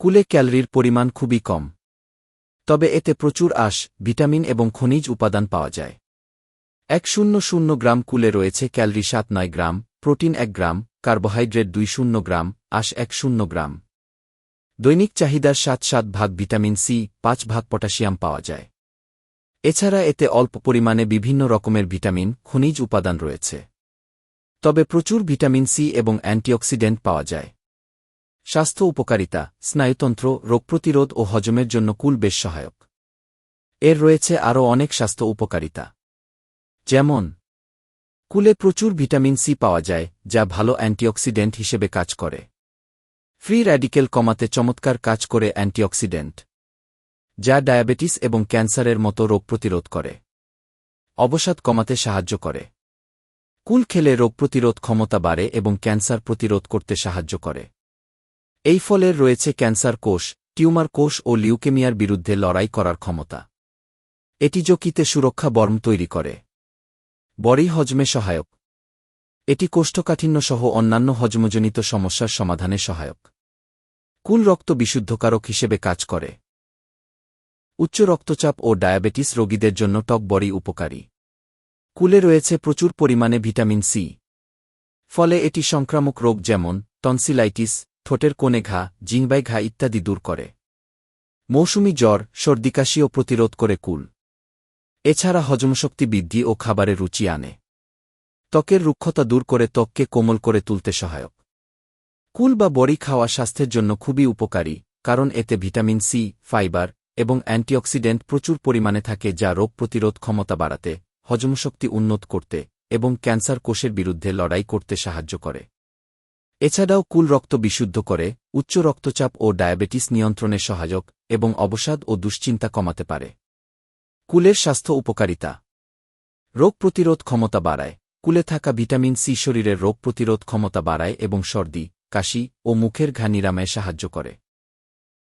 কুলে ক্যালরির পরিমাণ খুবই কম। তবে এতে প্রচুর আঁশ, ভিটামিন এবং খনিজ উপাদান পাওয়া যায়। এক শূন্য শূন্য গ্রাম কুলে রয়েছে ক্যালরি সাত নয় গ্রাম, প্রোটিন এক গ্রাম, কার্বোহাইড্রেট দুই শূন্য গ্রাম, আশ এক শূন্য গ্রাম। দৈনিক চাহিদার সাত সাত ভাগ ভিটামিন সি, পাঁচ ভাগ পটাশিয়াম পাওয়া যায়। এছাড়া এতে অল্প পরিমাণে বিভিন্ন রকমের ভিটামিন, খনিজ উপাদান রয়েছে। তবে প্রচুর ভিটামিন সি এবং অ্যান্টিঅক্সিডেন্ট পাওয়া যায়। স্বাস্থ্য উপকারিতা, স্নায়ুতন্ত্র, রোগ প্রতিরোধ ও হজমের জন্য কুল বেশ সহায়ক। এর রয়েছে আরও অনেক স্বাস্থ্য উপকারিতা। যেমন, কুলে প্রচুর ভিটামিন সি পাওয়া যায়, যা ভালো অ্যান্টিঅক্সিডেন্ট হিসেবে কাজ করে। ফ্রি র্যাডিকেল কমাতে চমৎকার কাজ করে অ্যান্টিঅক্সিডেন্ট, যা ডায়াবেটিস এবং ক্যান্সারের মতো রোগ প্রতিরোধ করে। অবসাদ কমাতে সাহায্য করে। কুল খেলে রোগ প্রতিরোধ ক্ষমতা বাড়ে এবং ক্যান্সার প্রতিরোধ করতে সাহায্য করে। এই ফলের রয়েছে ক্যান্সার কোষ, টিউমার কোষ ও লিউকেমিয়ার বিরুদ্ধে লড়াই করার ক্ষমতা। এটি জকিতে সুরক্ষা বর্ম তৈরি করে। বড়ি হজমে সহায়ক। এটি কোষ্ঠকাঠিন্য সহ অন্যান্য হজমজনিত সমস্যার সমাধানে সহায়ক। কুল রক্ত বিশুদ্ধকারক হিসেবে কাজ করে। উচ্চ রক্তচাপ ও ডায়াবেটিস রোগীদের জন্য টক বড়ি উপকারী। কুলে রয়েছে প্রচুর পরিমাণে ভিটামিন সি। ফলে এটি সংক্রামক রোগ যেমন টনসিলাইটিস ঠোঁটের কোণে ঘা, জিংবাই ঘা ইত্যাদি দূর করে। মৌসুমি জ্বর সর্দিকাশিও প্রতিরোধ করে কুল। এছাড়া হজমশক্তি বৃদ্ধি ও খাবারে রুচি আনে। ত্বকের রুক্ষতা দূর করে ত্বককে কোমল করে তুলতে সহায়ক। কুল বা বড়ি খাওয়া স্বাস্থ্যের জন্য খুবই উপকারী, কারণ এতে ভিটামিন সি, ফাইবার এবং অ্যান্টিঅক্সিডেন্ট প্রচুর পরিমাণে থাকে যা রোগ প্রতিরোধ ক্ষমতা বাড়াতে, হজমশক্তি উন্নত করতে এবং ক্যান্সার কোষের বিরুদ্ধে লড়াই করতে সাহায্য করে। এছাড়াও কুল রক্ত বিশুদ্ধ করে, উচ্চ রক্তচাপ ও ডায়াবেটিস নিয়ন্ত্রণে সহায়ক এবং অবসাদ ও দুশ্চিন্তা কমাতে পারে। কুলের স্বাস্থ্য উপকারিতা। রোগ প্রতিরোধ ক্ষমতা বাড়ায়। কুলে থাকা ভিটামিন সি শরীরের রোগ প্রতিরোধ ক্ষমতা বাড়ায় এবং সর্দি, কাশি ও মুখের ঘা নিরাময়ে সাহায্য করে।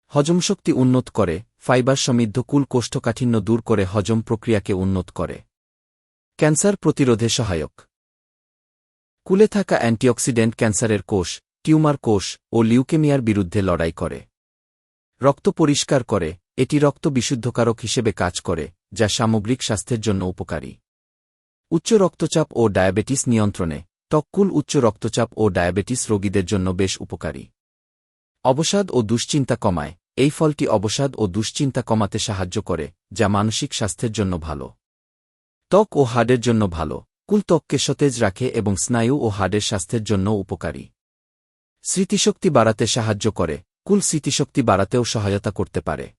হজমশক্তি উন্নত করে, ফাইবার সমৃদ্ধ কুল কোষ্ঠকাঠিন্য দূর করে হজম প্রক্রিয়াকে উন্নত করে। ক্যান্সার প্রতিরোধে সহায়ক। কুলে থাকা অ্যান্টিঅক্সিডেন্ট ক্যান্সারের কোষ, টিউমার কোষ ও লিউকেমিয়ার বিরুদ্ধে লড়াই করে। রক্ত পরিষ্কার করে, এটি রক্ত বিশুদ্ধকারক হিসেবে কাজ করে, যা সামগ্রিক স্বাস্থ্যের জন্য উপকারী। উচ্চ রক্তচাপ ও ডায়াবেটিস নিয়ন্ত্রণে তক্কুল উচ্চ রক্তচাপ ও ডায়াবেটিস রোগীদের জন্য বেশ উপকারী। অবসাদ ও দুশ্চিন্তা কমায়, এই ফলটি অবসাদ ও দুশ্চিন্তা কমাতে সাহায্য করে, যা মানসিক স্বাস্থ্যের জন্য ভালো। ত্বক ও হাড়ের জন্য ভালো। কুল ত্বককে সতেজ রাখে এবং স্নায়ু ও হাড়ের স্বাস্থ্যের জন্য উপকারী। স্মৃতিশক্তি বাড়াতে সাহায্য করে, কুল স্মৃতিশক্তি বাড়াতেও সহায়তা করতে পারে।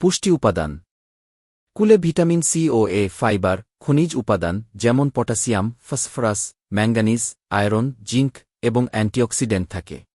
পুষ্টি উপাদান। কুলে ভিটামিন সি ও এ, ফাইবার, খনিজ উপাদান, যেমন potassium phosphorus, manganese, iron, zinc এবং অ্যান্টিঅক্সিডেন্ট থাকে।